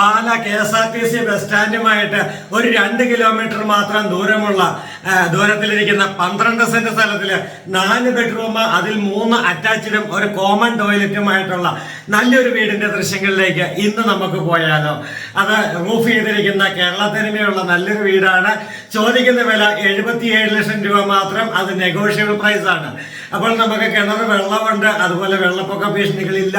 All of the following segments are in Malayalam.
Pala K S R T C bus സ്റ്റാൻഡുമായിട്ട് ഒരു രണ്ട് കിലോമീറ്റർ മാത്രം ദൂരമുള്ള ദൂരത്തിലിരിക്കുന്ന പന്ത്രണ്ട് സെന്റ് സ്ഥലത്തിൽ നാല് ബെഡ്റൂം അതിൽ മൂന്ന് അറ്റാച്ച്ഡും ഒരു കോമൺ ടോയ്ലറ്റുമായിട്ടുള്ള നല്ലൊരു വീടിന്റെ ദൃശ്യങ്ങളിലേക്ക് ഇന്ന് നമുക്ക് പോയാലോ. അത് റൂഫ് ചെയ്തിരിക്കുന്ന കേരള തനിമയുള്ള നല്ലൊരു വീടാണ്. ചോദിക്കുന്ന വില എഴുപത്തിയേഴ് ലക്ഷം രൂപ മാത്രം. അത് നെഗോഷ്യബിൾ പ്രൈസ് ആണ് അപ്പോൾ നമുക്ക് കിണർ വെള്ളമുണ്ട് അതുപോലെ വെള്ളപ്പൊക്ക ഭീഷണികളില്ല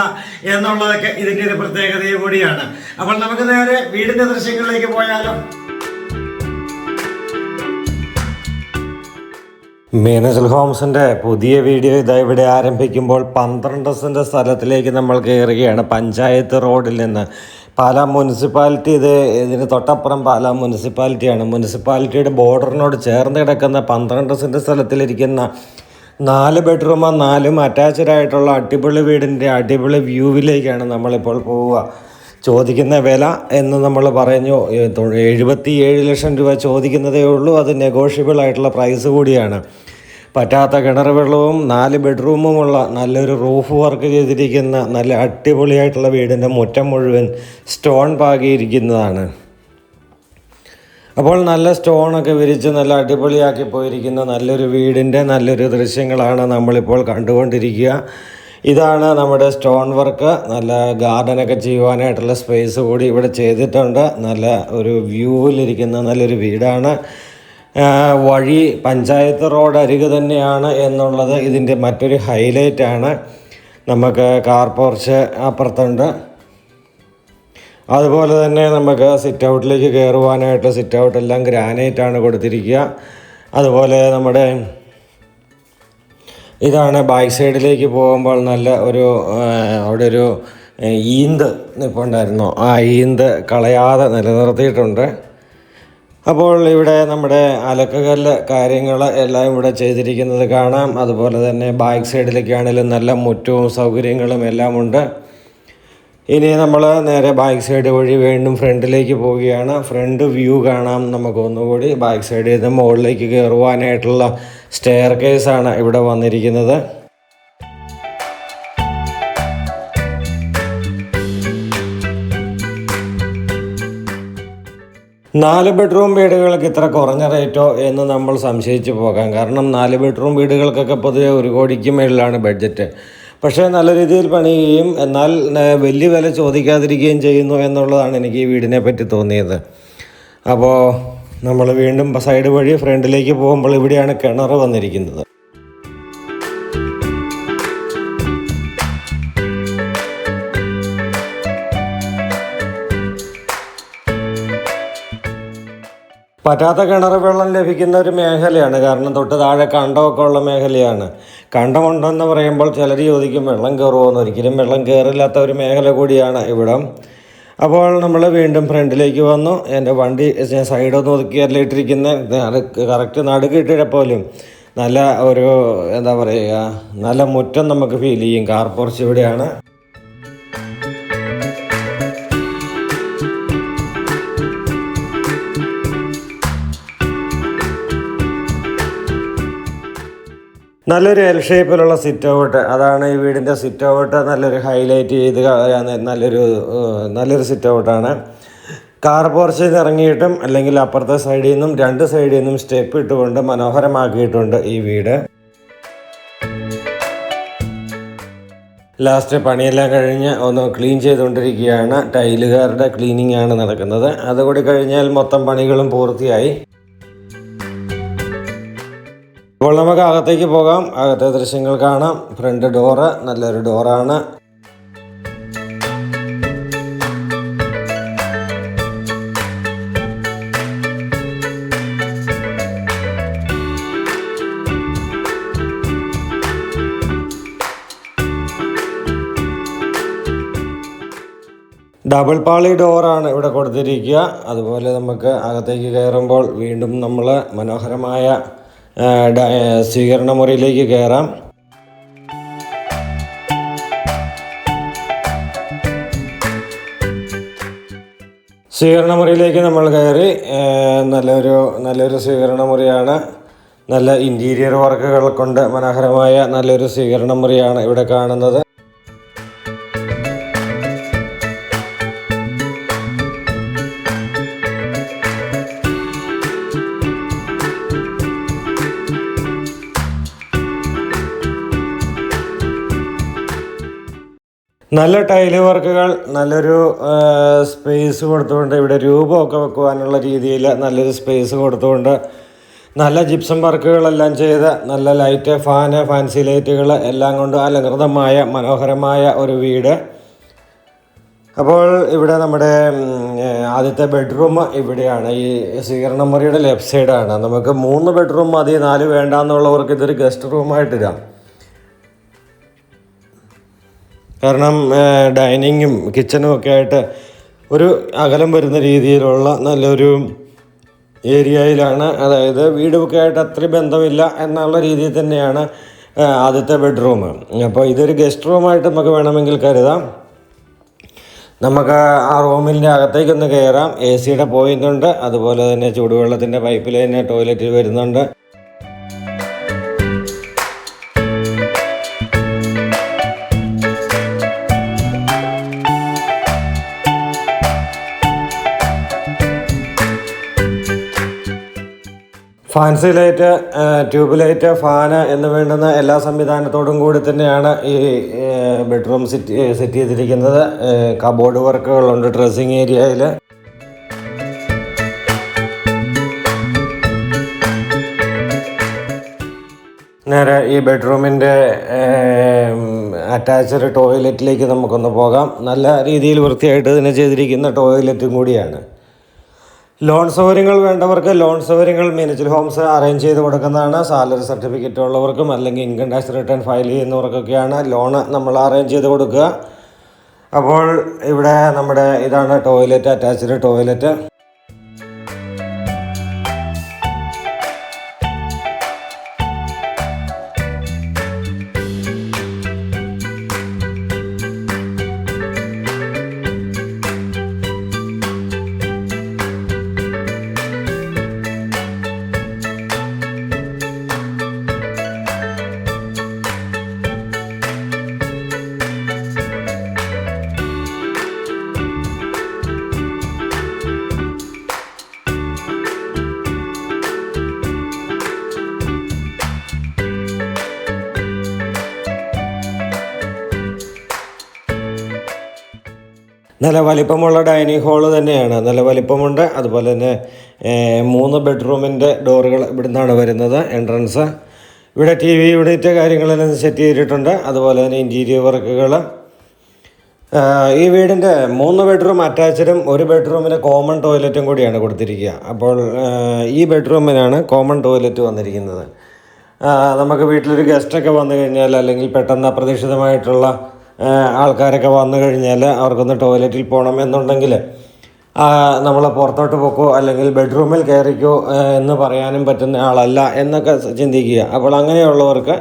എന്നുള്ളതൊക്കെ ഇതിന്റെ ഒരു പ്രത്യേകതയും കൂടിയാണ്. അപ്പോൾ നമുക്ക് നേരെ വീടിന്റെ ദൃശ്യങ്ങളിലേക്ക് പോയാലോ. മീനച്ചൽ ഹോംസിന്റെ പുതിയ വീഡിയോ ഇതാ ഇവിടെ ആരംഭിക്കുമ്പോൾ പന്ത്രണ്ട് സെന്റ് സ്ഥലത്തിലേക്ക് നമ്മൾ കയറുകയാണ് പഞ്ചായത്ത് റോഡിൽ നിന്ന് പാലാ മുനിസിപ്പാലിറ്റി ഇത് ഇതിന് തൊട്ടപ്പുറം പാലാ മുനിസിപ്പാലിറ്റിയാണ്. മുനിസിപ്പാലിറ്റിയുടെ ബോർഡറിനോട് ചേർന്ന് കിടക്കുന്ന പന്ത്രണ്ട് സെന്റ് സ്ഥലത്തിലിരിക്കുന്ന നാല് ബെഡ്റൂമോ നാലും അറ്റാച്ച്ഡ് ആയിട്ടുള്ള അടിപൊളി വീടിന്റെ അടിപൊളി വ്യൂവിലേക്കാണ് നമ്മളിപ്പോൾ പോവുക. ചോദിക്കുന്ന വില എന്ന് നമ്മൾ പറഞ്ഞു. എഴുപത്തി ഏഴ് ലക്ഷം രൂപ ചോദിക്കുന്നതേ ഉള്ളൂ. അത് നെഗോഷ്യബിൾ ആയിട്ടുള്ള പ്രൈസ് കൂടിയാണ്. പറ്റാത്ത കിണർ വെള്ളവും നാല് ബെഡ്റൂമുമുള്ള നല്ലൊരു റൂഫ് വർക്ക് ചെയ്തിരിക്കുന്ന നല്ല അടിപൊളിയായിട്ടുള്ള വീടിന്റെ മുറ്റം മുഴുവൻ സ്റ്റോൺ പാകിയിരിക്കുന്നതാണ്. അപ്പോൾ നല്ല സ്റ്റോണൊക്കെ വിരിച്ച് നല്ല അടിപൊളിയാക്കി പോയിരിക്കുന്ന നല്ലൊരു വീടിന്റെ നല്ലൊരു ദൃശ്യങ്ങളാണ് നമ്മളിപ്പോൾ കണ്ടുകൊണ്ടിരിക്കുക. ഇതാണ് നമ്മുടെ സ്റ്റോൺ വർക്ക്. നല്ല ഗാർഡനൊക്കെ ചെയ്യുവാനായിട്ടുള്ള സ്പേസ് കൂടി ഇവിടെ ചെയ്തിട്ടുണ്ട്. നല്ല ഒരു വ്യൂവിലിരിക്കുന്ന നല്ലൊരു വീടാണ്. വഴി പഞ്ചായത്ത് റോഡ് അരികെ തന്നെയാണ് എന്നുള്ളത് ഇതിന്റെ മറ്റൊരു ഹൈലൈറ്റ് ആണ്. നമുക്ക് കാർ പോർച്ച് അപ്പുറത്തുണ്ട്. അതുപോലെ തന്നെ നമുക്ക് സിറ്റ് ഔട്ടിലേക്ക് കയറുവാനായിട്ട് സിറ്റ് ഔട്ടെല്ലാം ഗ്രാനൈറ്റാണ് കൊടുത്തിരിക്കുക. അതുപോലെ നമ്മുടെ ഇതാണ് ബാക്ക് സൈഡിലേക്ക് പോകുമ്പോൾ നല്ല ഒരു അവിടെ ഒരു ഈന്ത് നിൽപ്പുണ്ടായിരുന്നു ആ ഈന്ത് കളയാതെ നിലനിർത്തിയിട്ടുണ്ട്. അപ്പോൾ ഇവിടെ നമ്മുടെ അലക്കുകല്ല് കാര്യങ്ങൾ എല്ലാം ഇവിടെ ചെയ്തിരിക്കുന്നത് കാണാം. അതുപോലെ തന്നെ ബാക്ക് സൈഡിലേക്കാണെങ്കിലും നല്ല മുറ്റവും സൗകര്യങ്ങളും എല്ലാം ഉണ്ട് ഇനി നമ്മൾ നേരെ ബാക്ക് സൈഡ് വഴി വീണ്ടും ഫ്രണ്ടിലേക്ക് പോവുകയാണ്. ഫ്രണ്ട് വ്യൂ കാണാം നമുക്ക് ഒന്നുകൂടി. ബാക്ക് സൈഡിൽ നിന്ന് മുകളിലേക്ക് കയറുവാനായിട്ടുള്ള സ്റ്റെയർ കേസാണ് ഇവിടെ വന്നിരിക്കുന്നത്. നാല് ബെഡ്റൂം വീടുകൾക്ക് ഇത്ര കുറഞ്ഞ റേറ്റോ എന്ന് നമ്മൾ സംശയിച്ചു പോകാം. കാരണം നാല് ബെഡ്റൂം വീടുകൾക്കൊക്കെ പൊതുവെ ഒരു കോടിക്ക് മേളിലാണ് ബഡ്ജറ്റ് പക്ഷേ നല്ല രീതിയിൽ പണിയുകയും എന്നാൽ വലിയ വില ചോദിക്കാതിരിക്കുകയും ചെയ്യുന്നു എന്നുള്ളതാണ് എനിക്ക് ഈ വീടിനെ പറ്റി തോന്നിയത്. അപ്പോൾ നമ്മൾ വീണ്ടും സൈഡ് വഴി ഫ്രണ്ടിലേക്ക് പോകുമ്പോൾ ഇവിടെയാണ് കിണർ വന്നിരിക്കുന്നത്. പറ്റാത്ത കിണർ വെള്ളം ലഭിക്കുന്ന ഒരു മേഖലയാണ്. കാരണം തൊട്ട് താഴെ കണ്ടമൊക്കെ ഉള്ള മേഖലയാണ്. കണ്ടമുണ്ടെന്ന് പറയുമ്പോൾ ചിലർ ചോദിക്കും വെള്ളം കയറുമോന്ന് ഒരിക്കലും വെള്ളം കയറില്ലാത്ത ഒരു മേഖല കൂടിയാണ് ഇവിടം. അപ്പോൾ നമ്മൾ വീണ്ടും ഫ്രണ്ടിലേക്ക് വന്നു. എന്റെ വണ്ടി ഞാൻ സൈഡൊന്ന് ഒതുക്കിയല്ല ഇട്ടിരിക്കുന്ന കറക്റ്റ് നടുക്കിട്ടിട്ട് പോലും നല്ല ഒരു എന്താ പറയുക നല്ല മുറ്റം നമുക്ക് ഫീൽ ചെയ്യും. കാർ പോർച്ച് ഇവിടെയാണ്. നല്ലൊരു എൽ ഷേപ്പിലുള്ള സിറ്റ് ഔട്ട് അതാണ് ഈ വീടിന്റെ സിറ്റ് ഔട്ട് നല്ലൊരു ഹൈലൈറ്റ് ചെയ്ത് നല്ലൊരു നല്ലൊരു സിറ്റ് ഔട്ടാണ് കാർ പോർച്ചിൽ നിന്ന് ഇറങ്ങിയിട്ടും അല്ലെങ്കിൽ അപ്പുറത്തെ സൈഡിൽ നിന്നും രണ്ട് സൈഡിൽ നിന്നും സ്റ്റെപ്പ് ഇട്ടുകൊണ്ട് മനോഹരമാക്കിയിട്ടുണ്ട് ഈ വീട്. ലാസ്റ്റ് പണിയെല്ലാം കഴിഞ്ഞ് ഒന്ന് ക്ലീൻ ചെയ്തുകൊണ്ടിരിക്കുകയാണ്. ടൈലുകാരുടെ ക്ലീനിങ് ആണ് നടക്കുന്നത്. അതുകൂടി കഴിഞ്ഞാൽ മൊത്തം പണികളും പൂർത്തിയായി. ഇപ്പോൾ നമുക്ക് അകത്തേക്ക് പോകാം. അകത്തെ ദൃശ്യങ്ങൾ കാണാം. ഫ്രണ്ട് ഡോറ് നല്ലൊരു ഡോറാണ് ഡബിൾ പാളി ഡോറാണ് ഇവിടെ കൊടുത്തിരിക്കുക. അതുപോലെ നമുക്ക് അകത്തേക്ക് കയറുമ്പോൾ വീണ്ടും നമ്മൾ മനോഹരമായ സ്വീകരണ മുറിയിലേക്ക് കയറാം. സ്വീകരണ മുറിയിലേക്ക് നമ്മൾ കയറി. നല്ലൊരു നല്ലൊരു സ്വീകരണ മുറിയാണ്. നല്ല ഇന്റീരിയർ വർക്കുകൾ കൊണ്ട് മനോഹരമായ നല്ലൊരു സ്വീകരണ മുറിയാണ് ഇവിടെ കാണുന്നത്. നല്ല ടൈൽ വർക്കുകൾ നല്ലൊരു സ്പേസ് കൊടുത്തുകൊണ്ട് ഇവിടെ രൂപമൊക്കെ വെക്കുവാനുള്ള രീതിയിൽ നല്ലൊരു സ്പേസ് കൊടുത്തുകൊണ്ട് നല്ല ജിപ്സം വർക്കുകളെല്ലാം ചെയ്ത് നല്ല ലൈറ്റ് ഫാന് ഫാൻസി ലൈറ്റുകൾ എല്ലാം കൊണ്ട് അലങ്കൃതമായ മനോഹരമായ ഒരു വീട്. അപ്പോൾ ഇവിടെ നമ്മുടെ ആദ്യത്തെ ബെഡ്റൂം ഇവിടെയാണ്. ഈ സ്വീകരണ മുറിയുടെ ലെഫ്റ്റ് സൈഡാണ് നമുക്ക് മൂന്ന് ബെഡ്റൂം മതി നാല് വേണ്ട എന്നുള്ളവർക്ക് ഇതൊരു ഗസ്റ്റ് റൂമായിട്ടിടാം കാരണം ഡൈനിങ്ങും കിച്ചണും ഒക്കെ ആയിട്ട് ഒരു അകലം വരുന്ന രീതിയിലുള്ള നല്ലൊരു ഏരിയയിലാണ്. അതായത് വീടുമൊക്കെ ആയിട്ട് അത്ര ബന്ധമില്ല എന്നുള്ള രീതിയിൽ തന്നെയാണ് ആദ്യത്തെ ബെഡ്റൂം. അപ്പോൾ ഇതൊരു ഗസ്റ്റ് റൂമായിട്ട് നമുക്ക് വേണമെങ്കിൽ കരുതാം. നമുക്ക് ആ റൂമിന്റെ അകത്തേക്കൊന്ന് കയറാം എ സിയുടെ പോയിന്റ് ഉണ്ട്. അതുപോലെ തന്നെ ചൂടുവെള്ളത്തിന്റെ പൈപ്പ് ലൈന് ടോയ്ലറ്റ് വരുന്നുണ്ട്. Fancy light tube light fan എന്ന് വേണ്ടുന്ന എല്ലാ സംവിധാനത്തോടും കൂടി തന്നെയാണ് ഈ ബെഡ്റൂം സെറ്റ് സെറ്റ് ചെയ്തിരിക്കുന്നത്. കബോർഡ് വർക്കുകളുണ്ട് ഡ്രസ്സിങ് ഏരിയയിൽ നേരെ ഈ ബെഡ്റൂമിന്റെ അറ്റാച്ച്ഡ് ടോയ്ലറ്റിലേക്ക് നമുക്കൊന്ന് പോകാം. നല്ല രീതിയിൽ വൃത്തിയായിട്ട് ഇതിനെ ചെയ്തിരിക്കുന്ന ടോയ്ലറ്റും കൂടിയാണ്. ലോൺ സൗകര്യങ്ങൾ വേണ്ടവർക്ക് ലോൺ സൗകര്യങ്ങൾ മീനച്ചിൽ ഹോംസ് അറേഞ്ച് ചെയ്ത് കൊടുക്കുന്നതാണ്. സാലറി സർട്ടിഫിക്കറ്റ് ഉള്ളവർക്കും അല്ലെങ്കിൽ ഇൻകം ടാക്സ് റിട്ടേൺ ഫയൽ ചെയ്യുന്നവർക്കൊക്കെയാണ് ലോൺ നമ്മൾ അറേഞ്ച് ചെയ്ത് കൊടുക്കുക. അപ്പോൾ ഇവിടെ നമ്മുടെ ഇതാണ് ടോയ്ലറ്റ് അറ്റാച്ച്ഡ് ടോയ്ലറ്റ് നല്ല വലിപ്പമുള്ള ഡൈനിങ് ഹാൾ തന്നെയാണ്. നല്ല വലിപ്പമുണ്ട്. അതുപോലെ തന്നെ മൂന്ന് ബെഡ്റൂമിന്റെ ഡോറുകൾ ഇവിടുന്നാണ് വരുന്നത്. എൻട്രൻസ്. ഇവിടെ ടി വി യൂണിറ്റ് കാര്യങ്ങളെല്ലാം സെറ്റ് ചെയ്തിട്ടുണ്ട്. അതുപോലെ തന്നെ ഇന്റീരിയർ വർക്കുകൾ ഈ വീടിന്റെ മൂന്ന് ബെഡ്റൂം അറ്റാച്ച്ഡും ഒരു ബെഡ്റൂമിന് കോമൺ ടോയ്ലറ്റും കൂടിയാണ് കൊടുത്തിരിക്കുക. അപ്പോൾ ഈ ബെഡ്റൂമിനാണ് കോമൺ ടോയ്ലറ്റ് വന്നിരിക്കുന്നത്. നമുക്ക് വീട്ടിലൊരു ഗസ്റ്റൊക്കെ വന്നു കഴിഞ്ഞാൽ അല്ലെങ്കിൽ പെട്ടെന്ന് അപ്രതീക്ഷിതമായിട്ടുള്ള ആൾക്കാരൊക്കെ വന്നു കഴിഞ്ഞാൽ അവർക്കൊന്ന് ടോയ്ലറ്റിൽ പോകണം എന്നുണ്ടെങ്കിൽ നമ്മൾ പുറത്തോട്ട് പോക്കോ അല്ലെങ്കിൽ ബെഡ്റൂമിൽ കയറിക്കോ എന്ന് പറയാനും പറ്റുന്ന ആളല്ല എന്നൊക്കെ ചിന്തിക്കുക. അപ്പോൾ അങ്ങനെയുള്ളവർക്ക്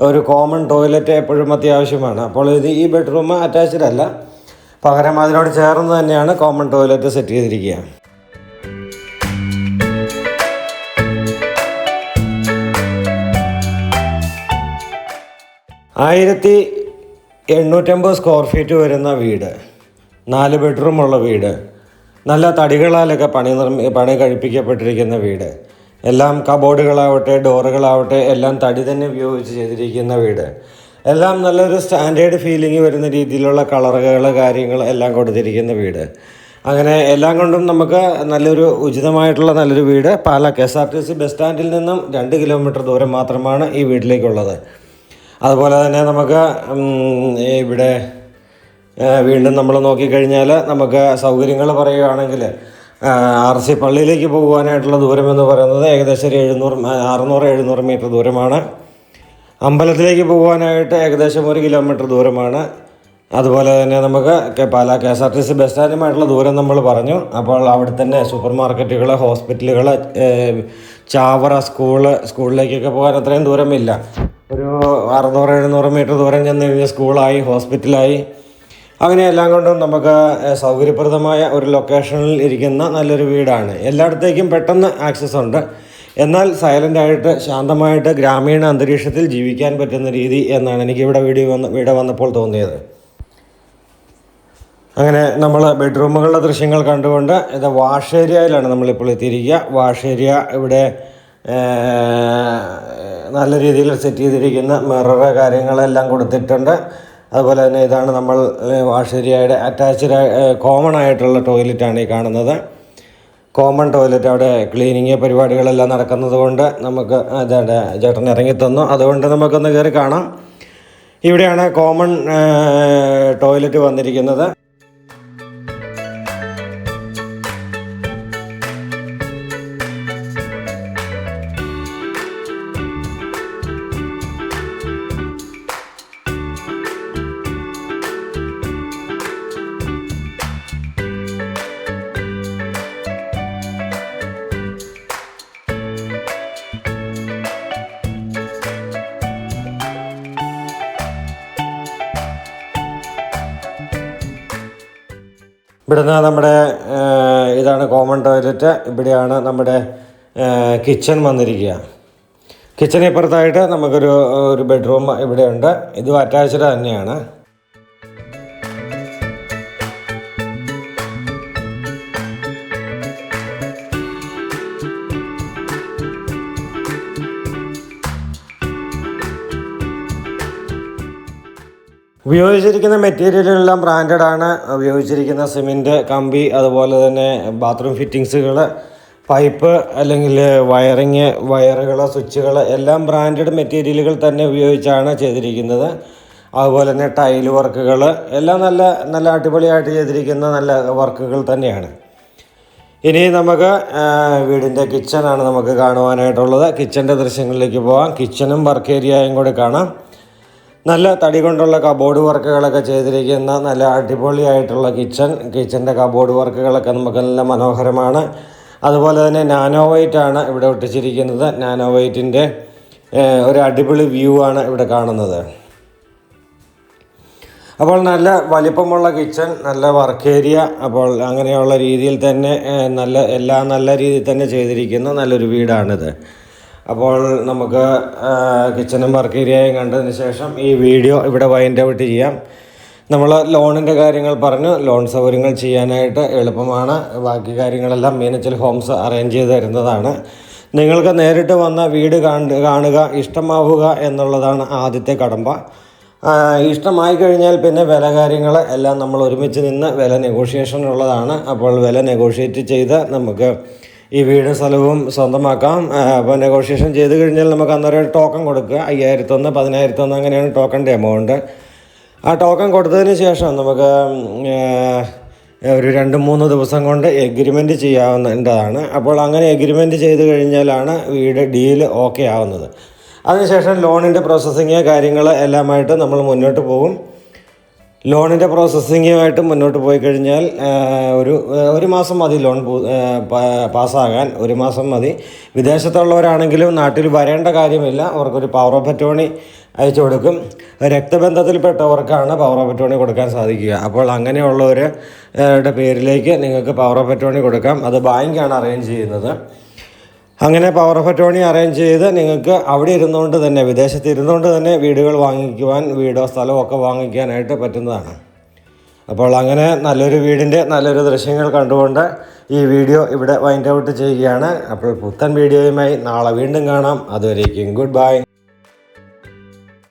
ഒരു കോമൺ ടോയ്ലറ്റ് എപ്പോഴും അത്യാവശ്യമാണ്. അപ്പോൾ ഇത് ഈ ബെഡ്റൂം അറ്റാച്ച്ഡ് അല്ല. പകരം അതിനോട് ചേർന്ന് തന്നെയാണ് കോമൺ ടോയ്ലറ്റ് സെറ്റ് ചെയ്തിരിക്കുക. ആയിരത്തി എണ്ണൂറ്റമ്പത് സ്ക്വയർ ഫീറ്റ് വരുന്ന വീട്. നാല് ബെഡ്റൂമുള്ള വീട്. നല്ല തടികളാലൊക്കെ പണി നിർമ്മി പണി കഴിപ്പിക്കപ്പെട്ടിരിക്കുന്ന വീട്. എല്ലാം കബോർഡുകളാവട്ടെ ഡോറുകളാവട്ടെ എല്ലാം തടി തന്നെ ഉപയോഗിച്ച് ചെയ്തിരിക്കുന്ന വീട്. എല്ലാം നല്ലൊരു സ്റ്റാൻഡേർഡ് ഫീലിംഗ് വരുന്ന രീതിയിലുള്ള കളറുകൾ കാര്യങ്ങൾ എല്ലാം കൊടുത്തിരിക്കുന്ന വീട്. അങ്ങനെ എല്ലാം കൊണ്ടും നമുക്ക് നല്ലൊരു ഉചിതമായിട്ടുള്ള നല്ലൊരു വീട്. Pala K S R T C bus സ്റ്റാൻഡിൽ നിന്നും രണ്ട് കിലോമീറ്റർ ദൂരം മാത്രമാണ് ഈ വീട്ടിലേക്കുള്ളത്. അതുപോലെ തന്നെ നമുക്ക് ഇവിടെ വീണ്ടും നമ്മൾ നോക്കിക്കഴിഞ്ഞാൽ നമുക്ക് സൗകര്യങ്ങൾ പറയുകയാണെങ്കിൽ ആർ സി പള്ളിയിലേക്ക് പോകുവാനായിട്ടുള്ള ദൂരം എന്ന് പറയുന്നത് ഏകദേശം ഒരു എഴുന്നൂറ് അറുന്നൂറ് എഴുന്നൂറ് മീറ്റർ ദൂരമാണ്. അമ്പലത്തിലേക്ക് പോകുവാനായിട്ട് ഏകദേശം ഒരു കിലോമീറ്റർ ദൂരമാണ്. അതുപോലെ തന്നെ നമുക്ക് Pala K S R T C bus സ്റ്റാൻഡുമായിട്ടുള്ള ദൂരം നമ്മൾ പറഞ്ഞു. അപ്പോൾ അവിടെ തന്നെ സൂപ്പർ മാർക്കറ്റുകൾ ഹോസ്പിറ്റലുകൾ ചാവറ സ്കൂൾ സ്കൂളിലേക്കൊക്കെ പോകാൻ അത്രയും ദൂരമില്ല. ഒരു അറുന്നൂറ് എഴുന്നൂറ് മീറ്റർ ദൂരം ചെന്ന് കഴിഞ്ഞാൽ സ്കൂളായി ഹോസ്പിറ്റലായി. അങ്ങനെ എല്ലാം കൊണ്ടും നമുക്ക് സൗകര്യപ്രദമായ ഒരു ലൊക്കേഷനിൽ ഇരിക്കുന്ന നല്ലൊരു വീടാണ്. എല്ലായിടത്തേക്കും പെട്ടെന്ന് ആക്സസ് ഉണ്ട്. എന്നാൽ സൈലന്റ് ആയിട്ട് ശാന്തമായിട്ട് ഗ്രാമീണ അന്തരീക്ഷത്തിൽ ജീവിക്കാൻ പറ്റുന്ന രീതി എന്നാണ് എനിക്ക് ഇവിടെ വീഡിയോ വന്ന് ഇവിടെ വന്നപ്പോൾ തോന്നിയത്. അങ്ങനെ നമ്മൾ ബെഡ്റൂമുകളുടെ ദൃശ്യങ്ങൾ കണ്ടുകൊണ്ട് ഇത് വാഷ് ഏരിയയിലാണ് നമ്മളിപ്പോൾ എത്തിയിരിക്കുക. വാഷ് ഏരിയ ഇവിടെ നല്ല രീതിയിൽ സെറ്റ് ചെയ്തിരിക്കുന്ന മിററ് കാര്യങ്ങളെല്ലാം കൊടുത്തിട്ടുണ്ട്. അതുപോലെ തന്നെ ഇതാണ് നമ്മൾ വാഷേരിയയുടെ അറ്റാച്ച്ഡ് കോമൺ ആയിട്ടുള്ള ടോയ്ലറ്റാണ് ഈ കാണുന്നത്. കോമൺ ടോയ്ലറ്റ് അവിടെ ക്ലീനിങ് പരിപാടികളെല്ലാം നടക്കുന്നത് കൊണ്ട് നമുക്ക് അതാണ്ട് ചേട്ടൻ ഇറങ്ങി തന്നു അതുകൊണ്ട് നമുക്കൊന്ന് കയറി കാണാം. ഇവിടെയാണ് കോമൺ ടോയ്ലറ്റ് വന്നിരിക്കുന്നത്. ഇവിടുന്ന് നമ്മുടെ ഇതാണ് കോമൺ ടോയ്ലറ്റ് ഇവിടെയാണ് നമ്മുടെ കിച്ചൺ വന്നിരിക്കുക. കിച്ചൺ ഇപ്പുറത്തായിട്ട് നമുക്കൊരു ഒരു ബെഡ്റൂം ഇവിടെയുണ്ട്. ഇതും അറ്റാച്ച്ഡ് തന്നെയാണ്. ഉപയോഗിച്ചിരിക്കുന്ന മെറ്റീരിയലെല്ലാം ബ്രാൻഡഡ് ആണ്. ഉപയോഗിച്ചിരിക്കുന്ന സിമെന്റ് കമ്പി അതുപോലെ തന്നെ ബാത്റൂം ഫിറ്റിങ്സുകൾ പൈപ്പ് അല്ലെങ്കിൽ വയറിങ് വയറുകൾ സ്വിച്ചുകൾ എല്ലാം ബ്രാൻഡഡ് മെറ്റീരിയലുകൾ തന്നെ ഉപയോഗിച്ചാണ് ചെയ്തിരിക്കുന്നത്. അതുപോലെ തന്നെ ടൈൽ വർക്കുകൾ എല്ലാം നല്ല നല്ല അടിപൊളിയായിട്ട് ചെയ്തിരിക്കുന്ന നല്ല വർക്കുകൾ തന്നെയാണ്. ഇനി നമുക്ക് വീടിന്റെ കിച്ചണാണ് നമുക്ക് കാണുവാനായിട്ടുള്ളത്. കിച്ചന്റെ ദൃശ്യങ്ങളിലേക്ക് പോകാം കിച്ചണും വർക്ക് ഏരിയയും കൂടി കാണാം. നല്ല തടി കൊണ്ടുള്ള കബോർഡ് വർക്കുകളൊക്കെ ചെയ്തിരിക്കുന്ന നല്ല അടിപൊളിയായിട്ടുള്ള കിച്ചൺ കിച്ചന്റെ കബോർഡ് വർക്കുകളൊക്കെ നമുക്ക് നല്ല മനോഹരമാണ്. അതുപോലെ തന്നെ നാനോ വൈറ്റ് ആണ് ഇവിടെ ഒട്ടിച്ചിരിക്കുന്നത്. നാനോ വൈറ്റിന്റെ ഒരു അടിപൊളി വ്യൂ ആണ് ഇവിടെ കാണുന്നത്. അപ്പോൾ നല്ല വലിപ്പമുള്ള കിച്ചൺ നല്ല വർക്ക് ഏരിയ അപ്പോൾ അങ്ങനെയുള്ള രീതിയിൽ തന്നെ നല്ല എല്ലാം നല്ല രീതിയിൽ തന്നെ ചെയ്തിരിക്കുന്ന നല്ലൊരു വീടാണിത്. അപ്പോൾ നമുക്ക് കിച്ചനും വർക്ക് ഏരിയയും കണ്ടതിന് ശേഷം ഈ വീഡിയോ ഇവിടെ വൈൻഡ് ഔട്ട് ചെയ്യാം. നമ്മൾ ലോണിന്റെ കാര്യങ്ങൾ പറഞ്ഞു. ലോൺ സൗകര്യങ്ങൾ ചെയ്യാനായിട്ട് എളുപ്പമാണ്. ബാക്കി കാര്യങ്ങളെല്ലാം മീനച്ചൽ ഹോംസ് അറേഞ്ച് ചെയ്ത് തരുന്നതാണ്. നിങ്ങൾക്ക് നേരിട്ട് വന്ന വീട് കാണുക ഇഷ്ടമാവുക എന്നുള്ളതാണ് ആദ്യത്തെ കടമ്പ. ഇഷ്ടമായി കഴിഞ്ഞാൽ പിന്നെ വില കാര്യങ്ങൾ എല്ലാം നമ്മൾ ഒരുമിച്ച് നിന്ന് വില നെഗോഷിയേഷൻ ഉള്ളതാണ്. അപ്പോൾ വില നെഗോഷിയേറ്റ് ചെയ്ത് നമുക്ക് ഈ വീടും സ്ഥലവും സ്വന്തമാക്കാം. അപ്പോൾ നെഗോഷിയേഷൻ ചെയ്ത് കഴിഞ്ഞാൽ നമുക്ക് അന്നേരം ടോക്കൺ കൊടുക്കുക. അയ്യായിരത്തൊന്ന് പതിനായിരത്തൊന്ന് അങ്ങനെയാണ് ടോക്കണിന്റെ എമൗണ്ട് ആ ടോക്കൺ കൊടുത്തതിന് ശേഷം നമുക്ക് ഒരു രണ്ട് മൂന്ന് ദിവസം കൊണ്ട് എഗ്രിമെന്റ് ചെയ്യാവുന്നതാണ്. അപ്പോൾ അങ്ങനെ എഗ്രിമെന്റ് ചെയ്ത് കഴിഞ്ഞാലാണ് വീട് ഡീൽ ഓക്കെ ആവുന്നത്. അതിനുശേഷം ലോണിന്റെ പ്രോസസ്സിങ് കാര്യങ്ങൾ എല്ലാമായിട്ട് നമ്മൾ മുന്നോട്ട് പോകും. ലോണിന്റെ പ്രോസസ്സിങ്ങുമായിട്ട് മുന്നോട്ട് പോയി കഴിഞ്ഞാൽ ഒരു ഒരു മാസം മതി ലോൺ പാസ്സാകാൻ. ഒരു മാസം മതി. വിദേശത്തുള്ളവരാണെങ്കിലും നാട്ടിൽ വരേണ്ട കാര്യമില്ല. അവർക്കൊരു പവർ ഓഫ് അറ്റോണി അയച്ചു കൊടുക്കും. രക്തബന്ധത്തിൽപ്പെട്ടവർക്കാണ് പവർ ഓഫ് അറ്റോണി കൊടുക്കാൻ സാധിക്കുക. അപ്പോൾ അങ്ങനെയുള്ളവരുടെ പേരിലേക്ക് നിങ്ങൾക്ക് പവർ ഓഫ് അറ്റോണി കൊടുക്കാം. അത് ബാങ്കാണ് അറേഞ്ച് ചെയ്യുന്നത്. അങ്ങനെ പവർ ഓഫ് അറ്റോണി അറേഞ്ച് ചെയ്ത് നിങ്ങൾക്ക് അവിടെ ഇരുന്നുകൊണ്ട് തന്നെ വിദേശത്ത് ഇരുന്നുകൊണ്ട് തന്നെ വീടുകൾ വാങ്ങിക്കുവാൻ വീടോ സ്ഥലമോ ഒക്കെ വാങ്ങിക്കാനായിട്ട് പറ്റുന്നതാണ്. അപ്പോൾ അങ്ങനെ നല്ലൊരു വീടിന്റെ നല്ലൊരു ദൃശ്യങ്ങൾ കണ്ടുകൊണ്ട് ഈ വീഡിയോ ഇവിടെ വൈൻഡ് ഔട്ട് ചെയ്യുകയാണ്. അപ്പോൾ പുത്തൻ വീഡിയോയുമായി നാളെ വീണ്ടും കാണാം. അതുവരേക്കും ഗുഡ് ബൈ